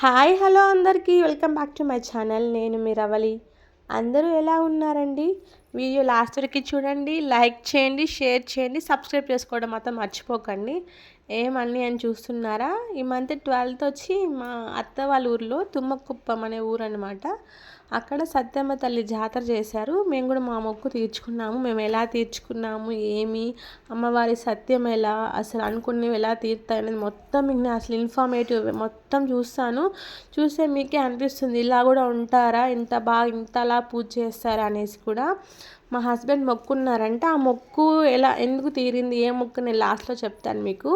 Hi hello అందరికీ. Welcome back to my channel. నేను మీ రవలి. అందరూ ఎలా ఉన్నారండి? వీడియో లాస్ట్ వరకు చూడండి లైక్ చేయండి షేర్ చేయండి సబ్స్క్రైబ్ చేసుకోవడం మాత్రం మర్చిపోకండి. ఏమన్నీ అని చూస్తున్నారా? ఈ మంత్ ట్వెల్త్ వచ్చి మా అత్త వాళ్ళ ఊర్లో తుమ్మకుప్పం అనే ఊరు అనమాట అక్కడ సత్యమ్మ తల్లి జాతర చేశారు. మేము కూడా మా మొక్కు తీర్చుకున్నాము. మేము ఎలా తీర్చుకున్నాము? ఏమి? అమ్మవారి సత్యం ఎలా? అసలు అనుకున్నవి ఎలా తీరుతాయి మొత్తం మీకు నేను అసలు ఇన్ఫర్మేటివ్ మొత్తం చూస్తాను. చూస్తే మీకే అనిపిస్తుంది ఇలా కూడా ఉంటారా? ఇంత బాగా ఇంతలా పూజ చేస్తారా అనేసి కూడా. మా హస్బెండ్ మొక్కున్నారంట. ఆ మొక్కు ఎలా ఎందుకు తీరింది ఏ మొక్కు నేను లాస్ట్లో చెప్తాను మీకు.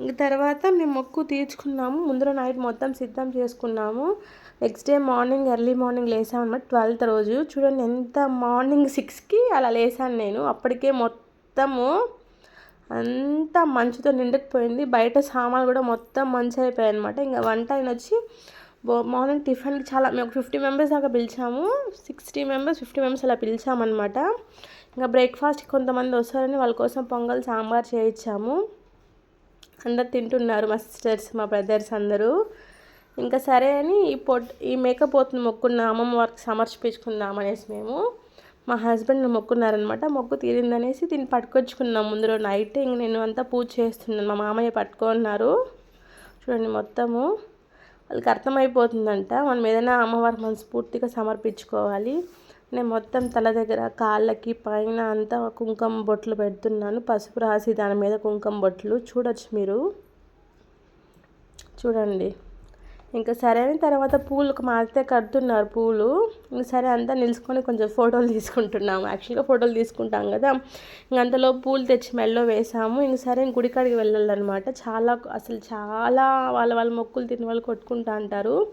ఇంక తర్వాత మేము మొక్కు తీర్చుకున్నాము. ముందర నైట్ మొత్తం సిద్ధం చేసుకున్నాము. Next day morning early morning లేసాను అనమాట ట్వెల్త్ రోజు. చూడండి ఎంత మార్నింగ్ సిక్స్కి అలా లేసాను నేను. అప్పటికే మొత్తము అంతా మంచుతో నిండుకుపోయింది. బయట సామాన్లు కూడా మొత్తం మంచి అయిపోయాయి అనమాట ఇంకా వంట ఆయన వచ్చి మార్నింగ్ టిఫిన్కి చాలా మేము ఫిఫ్టీ మెంబర్స్ దాకా పిలిచాము. సిక్స్టీ మెంబర్స్ ఫిఫ్టీ మెంబర్స్ అలా పిలిచామన్నమాట. ఇంకా బ్రేక్ఫాస్ట్ కొంతమంది వస్తారని వాళ్ళ కోసం పొంగల్ సాంబార్ చేయించాము అందరు తింటున్నారు మా సిస్టర్స్ మా బ్రదర్స్ అందరూ. ఇంకా సరే అని ఈ పొట్ ఈ మేకప్ అవుతుంది మొక్కున్న అమ్మమ్మ వారికి సమర్పించుకుందాం అనేసి మేము. మా హస్బెండ్ మొక్కున్నారనమాట మొక్కు తీరిందనేసి దీన్ని పట్టుకొచ్చుకున్నాం ముందు నైట్. ఇంక నేను అంతా పూజ చేస్తున్నాను. మా మామయ్య పట్టుకున్నారు చూడండి మొత్తము. వాళ్ళకి అర్థమైపోతుందంట. మనం ఏదైనా అమ్మవారి మనస్ఫూర్తిగా సమర్పించుకోవాలి. నేను మొత్తం తల దగ్గర కాళ్ళకి పైన అంతా కుంకుమ బొట్లు పెడుతున్నాను. పసుపు రాసి దాని మీద కుంకుమ బొట్లు. చూడొచ్చు మీరు. చూడండి. ఇంకా సరే అని తర్వాత పూలు మారితే కడుతున్నారు పూలు. ఇంక సరే అంతా నిలుచుకొని కొంచెం ఫోటోలు తీసుకుంటున్నాము. యాక్చువల్గా ఫోటోలు తీసుకుంటాం కదా. ఇంక అంతలో పూలు తెచ్చి మెల్లో వేసాము. ఇంక సరే గుడికాడికి వెళ్ళాలన్నమాట. చాలా అసలు చాలా వాళ్ళ వాళ్ళ మొక్కులు తిని వాళ్ళు కొట్టుకుంటా అంటారు.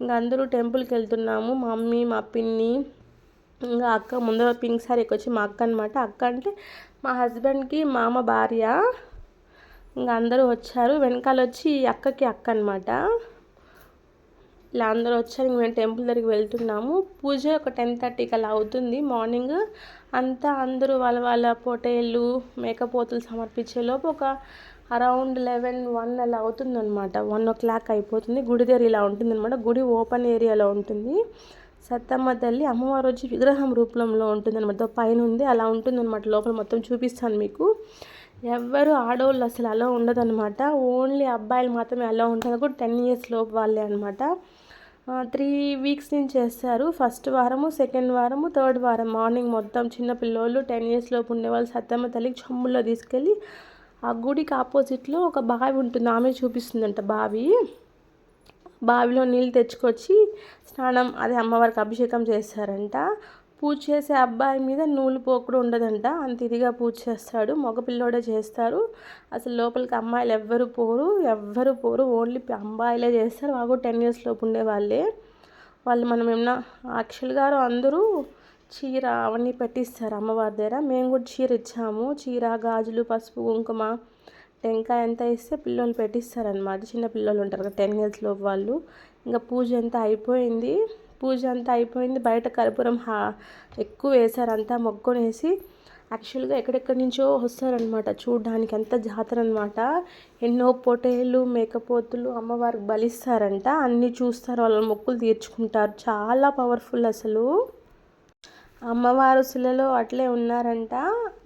ఇంకా అందరూ టెంపుల్కి వెళ్తున్నాము. మా మమ్మీ మా పిన్ని ఇంకా అక్క ముందర పింక్ సారీకి వచ్చి మా అక్క అనమాట అక్క అంటే మా హస్బెండ్కి మామ భార్య. ఇంకా అందరూ వచ్చారు. వెనకాల వచ్చి అక్కకి అక్క అనమాట ఇలా అందరూ వచ్చారు. మేము టెంపుల్ దగ్గరికి వెళ్తున్నాము. పూజ ఒక టెన్ థర్టీకి అలా అవుతుంది. మార్నింగ్ అంతా అందరూ వాళ్ళ వాళ్ళ పొటేళ్ళు మేకపోతులు సమర్పించేలోపు ఒక అరౌండ్ లెవెన్ వన్ అలా అవుతుందన్నమాట. వన్ ఓ క్లాక్ అయిపోతుంది. గుడి దగ్గర ఇలా ఉంటుందన్నమాట. గుడి ఓపెన్ ఏరియాలో ఉంటుంది. సత్తమ్మ తల్లి అమ్మవారు వచ్చి విగ్రహం రూపంలో ఉంటుందన్నమాట. పైన ఉంది. అలా ఉంటుందన్నమాట. లోపల మొత్తం చూపిస్తాను మీకు. ఎవ్వరు ఆడవాళ్ళు అసలు అలా ఉండదన్నమాట. ఓన్లీ అబ్బాయిలు మాత్రమే అలా ఉంటారు. కూడా టెన్ ఇయర్స్ లోపు వాళ్ళే అనమాట త్రీ వీక్స్ నుంచి చేస్తారు. ఫస్ట్ వారము సెకండ్ వారము థర్డ్ వారం. మార్నింగ్ మొత్తం చిన్న పిల్లోళ్ళు టెన్ ఇయర్స్ లోపు ఉండేవాళ్ళు సత్తమ్మ తల్లికి చెమ్ముల్లో తీసుకెళ్ళి ఆ గుడికి ఆపోజిట్లో ఒక బావి ఉంటుంది. ఆమె చూపిస్తుందంట బావి. బావిలో నీళ్ళు తెచ్చుకొచ్చి స్నానం అదే అమ్మవారికి అభిషేకం చేస్తారంట. పూజ చేసే అబ్బాయి మీద నూలు పోకుడు ఉండదంట. అంత ఇదిగా పూజ చేస్తాడు. మగపిల్లోడే చేస్తారు. అసలు లోపలికి అమ్మాయిలు ఎవ్వరు పోరు. ఎవ్వరు పోరు. ఓన్లీ అమ్మాయిలే చేస్తారు. మాకు టెన్ ఇయర్స్ లోపు ఉండే వాళ్ళే. వాళ్ళు మనం ఏమన్నా అక్షల్ గారు అందరూ చీర అవన్నీ పెట్టిస్తారు అమ్మవారి దగ్గర. మేము కూడా చీర ఇచ్చాము. చీర గాజులు పసుపు కుంకుమ టెంకాయ ఎంత ఇస్తే పిల్లలు పెట్టిస్తారనమాట చిన్న పిల్లలు ఉంటారు కదా టెన్ ఇయర్స్ లోపు వాళ్ళు. ఇంకా పూజ అంతా అయిపోయింది? పూజ అంతా అయిపోయింది. బయట కర్పూరం హా ఎక్కువ వేశారు. అంతా మొగ్గనేసి యాక్చువల్గా ఎక్కడెక్కడి నుంచో వస్తారనమాట చూడడానికి అంత జాతర అనమాట ఎన్నో పొటేలు మేకపోతులు అమ్మవారికి బలిస్తారంట. అన్నీ చూస్తారు. వాళ్ళ మొక్కులు తీర్చుకుంటారు. చాలా పవర్ఫుల్ అసలు. అమ్మవారు శిలలో అట్లే ఉన్నారంట.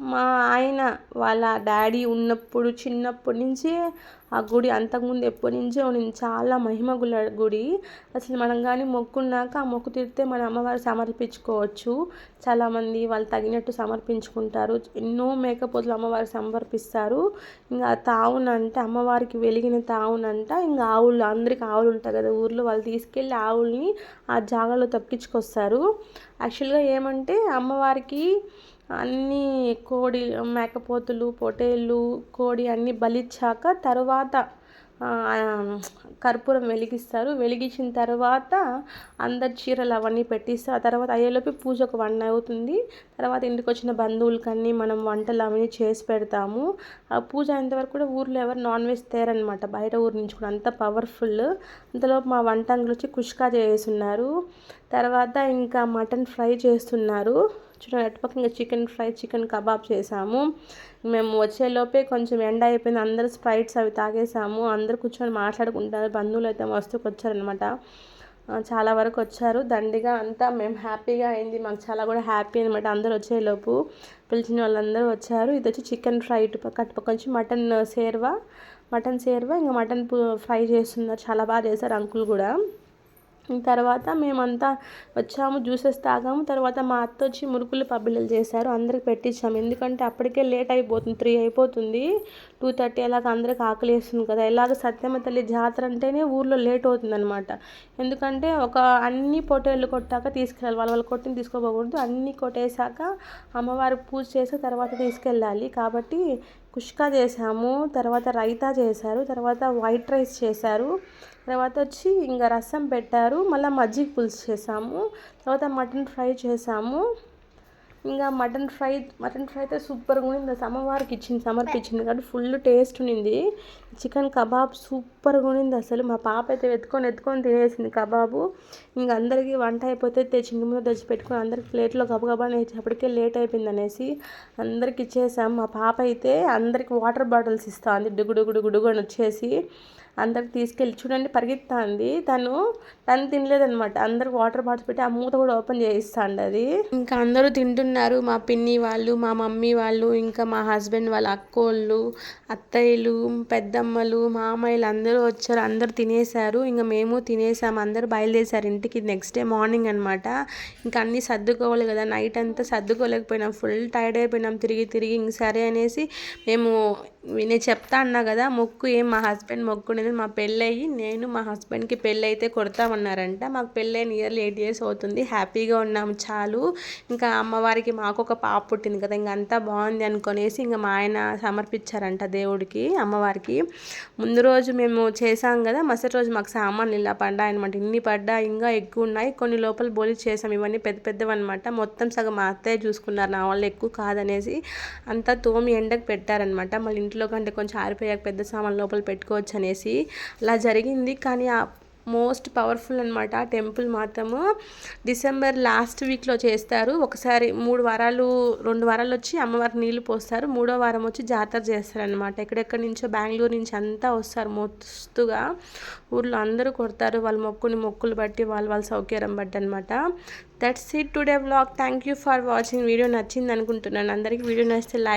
మా ఆయన వాళ్ళ డాడీ ఉన్నప్పుడు చిన్నప్పటి నుంచి ఆ గుడి అంతకుముందు ఎప్పటి నుంచో నేను చాలా మహిమ గుల గుడి. అసలు మనం కానీ మొక్కున్నాక ఆ మొక్కు తీరితే మన అమ్మవారు సమర్పించుకోవచ్చు. చాలామంది వాళ్ళు తగినట్టు సమర్పించుకుంటారు. ఎన్నో మేకపోతులు అమ్మవారికి సమర్పిస్తారు. ఇంకా తావునంటే అమ్మవారికి వెలిగిన తావునంట. ఇంకా ఆవులు అందరికి ఆవులు ఉంటాయి కదా ఊర్లో వాళ్ళు తీసుకెళ్ళి ఆవుల్ని ఆ జాగాలో తప్పించుకొస్తారు యాక్చువల్గా ఏమంటే అమ్మవారికి అన్నీ కోడి మేకపోతులు పొటేళ్ళు కోడి అన్నీ బలిచ్చాక తర్వాత కర్పూరం వెలిగిస్తారు. వెలిగించిన తర్వాత అందరు చీరలు అవన్నీ పెట్టిస్తారు. ఆ తర్వాత అయ్యేలోపు పూజ ఒక వన్ అవుతుంది. తర్వాత ఇంటికి వచ్చిన బంధువులకన్నీ మనం వంటలు అవన్నీ చేసి పెడతాము. ఆ పూజ అయినంతవరకు కూడా ఊర్లో ఎవరు నాన్ వెజ్ తేరనమాట. బయట ఊరు నుంచి కూడా అంత పవర్ఫుల్. అంతలో మా వంట వచ్చి కుష్కా చేస్తున్నారు. తర్వాత ఇంకా మటన్ ఫ్రై చేస్తున్నారు. చూడండి అటుపక్క ఇంకా చికెన్ ఫ్రై చికెన్ కబాబ్ చేసాము. మేము వచ్చేలోపే కొంచెం ఎండ అయిపోయింది. అందరూ స్ప్రైట్స్ అవి తాగేసాము. అందరూ కూర్చొని మాట్లాడుకుంటారు బంధువులు అయితే మస్తుకు వచ్చారనమాట చాలా వరకు వచ్చారు. దండిగా అంతా మేము హ్యాపీగా అయింది. మాకు చాలా కూడా హ్యాపీ అనమాట అందరూ వచ్చేలోపు పిలిచిన వాళ్ళందరూ వచ్చారు. ఇది వచ్చి చికెన్ ఫ్రై ఇటుపక్క అటుపక్క వచ్చి మటన్ సేర్వా మటన్ సేర్వా ఇంకా మటన్ ఫ్రై చేస్తున్నారు. చాలా బాగా చేశారు అంకుల్ కూడా. తర్వాత మేమంతా వచ్చాము జ్యూసెస్ తాగాము. తర్వాత మా అత్త వచ్చి మురుకులు పబ్బిళ్ళు చేశారు అందరికి పెట్టించాము. ఎందుకంటే అప్పటికే లేట్ అయిపోతుంది త్రీ అయిపోతుంది. టూ థర్టీ అలాగ అందరికి ఆకలి వేస్తుంది కదా. ఎలాగ సత్యమ్మ తల్లి జాతర అంటేనే ఊర్లో లేట్ అవుతుందనమాట ఎందుకంటే ఒక అన్ని పొటేళ్ళు కొట్టాక తీసుకెళ్ళాలి. వాళ్ళ వాళ్ళు కొట్టిన తీసుకోపోకూడదు. అన్నీ కొట్టేశాక అమ్మవారికి పూజ చేసి తర్వాత తీసుకెళ్ళాలి. కాబట్టి కుష్కా చేసాము తర్వాత రైతా చేశారు తర్వాత వైట్ రైస్ చేశారు తర్వాత వచ్చి ఇంకా రసం పెట్టారు మళ్ళీ మజ్జిగ పులుసు చేసాము తర్వాత మటన్ ఫ్రై చేసాము ఇంకా మటన్ ఫ్రై మటన్ ఫ్రై అయితే సూపర్గా ఉండింది అమ్మవారికి ఇచ్చింది సమర్పించింది కాబట్టి ఫుల్ టేస్ట్ ఉండింది. చికెన్ కబాబ్ సూపర్గా ఉండింది అసలు. మా పాప అయితే ఎత్తుకొని ఎత్తుకొని తినేసింది కబాబు. ఇంకా అందరికీ వంట అయిపోతే తెచ్చింది ముందు తెచ్చి పెట్టుకొని అందరికి ప్లేట్లో గబగబా అప్పటికే లేట్ అయిపోయింది అనేసి అందరికి ఇచ్చేసాం. మా పాప అయితే అందరికి వాటర్ బాటిల్స్ ఇస్తా అంది. డుగుడుగుడుగుడుగు అని వచ్చేసి అందరికి తీసుకెళ్ళి చూడండి పరిగెత్తాంది. తను తను తినలేదనమాట అందరు వాటర్ బాటిల్స్ పెట్టి ఆ మూత కూడా ఓపెన్ చేయిస్తాండి అది. ఇంకా అందరూ తింటున్నారు. మా పిన్ని వాళ్ళు మా మమ్మీ వాళ్ళు ఇంకా మా హస్బెండ్ వాళ్ళ అక్కోళ్ళు అత్తయ్యలు పెద్దమ్మలు మామయ్యలు అందరూ వచ్చారు. అందరూ తినేశారు. ఇంకా మేము తినేసాము అందరూ బయలుదేశారు ఇంటికి నెక్స్ట్ డే మార్నింగ్ అనమాట ఇంకా అన్నీ సర్దుకోవాలి కదా. నైట్ అంతా సర్దుకోలేకపోయినాం. ఫుల్ టైర్డ్ అయిపోయినాం. తిరిగి తిరిగి ఇంక సరే అనేసి మేము నేను చెప్తా అన్నా కదా మొక్కు ఏం మా హస్బెండ్ మొక్కు ఉండేది మా పెళ్ళయి నేను మా హస్బెండ్కి పెళ్ళి అయితే కొడతామన్నారంట. మాకు పెళ్ళి నియర్లీ ఎయిట్ ఇయర్స్ అవుతుంది. హ్యాపీగా ఉన్నాము చాలు. ఇంకా అమ్మవారికి మాకు ఒక పాప పుట్టింది కదా ఇంకా అంతా బాగుంది అనుకునేసి ఇంకా మా ఆయన సమర్పించారంట దేవుడికి అమ్మవారికి ముందు రోజు మేము చేసాం కదా మరుసటి రోజు మాకు సామాన్లు ఇలా పడ్డాయి అనమాట ఇన్ని పడ్డా ఇంకా ఎక్కువ ఉన్నాయి. కొన్ని లోపల బోలి చేసాం ఇవన్నీ పెద్ద పెద్దవి అనమాట మొత్తం సగం మా అత్తయ్య చూసుకున్నారు. నా వాళ్ళు ఎక్కువ కాదనేసి అంతా తోమి ఎండకు పెట్టారనమాట మళ్ళీ ఇంట్లో కంటే కొంచెం ఆరిపోయాక పెద్ద సామాన్ లోపల పెట్టుకోవచ్చు అనేసి అలా జరిగింది. కానీ ఆ మోస్ట్ పవర్ఫుల్ అనమాట టెంపుల్ మాత్రము. డిసెంబర్ లాస్ట్ వీక్లో చేస్తారు. ఒకసారి మూడు వారాలు రెండు వారాలు వచ్చి అమ్మవారి నీళ్ళు పోస్తారు. మూడో వారం వచ్చి జాతర చేస్తారనమాట ఎక్కడెక్కడి నుంచో బెంగళూరు నుంచి అంతా వస్తారు మస్తుగా. ఊర్లో అందరూ కొడతారు. వాళ్ళ మొక్కుని మొక్కులు బట్టి వాళ్ళు వాళ్ళ సౌకర్యం బట్టి అనమాట that's it today blog thank you for watching video నచ్చింది అనుకుంటున్నాను. అందరికీ వీడియో నచ్చితే లైక్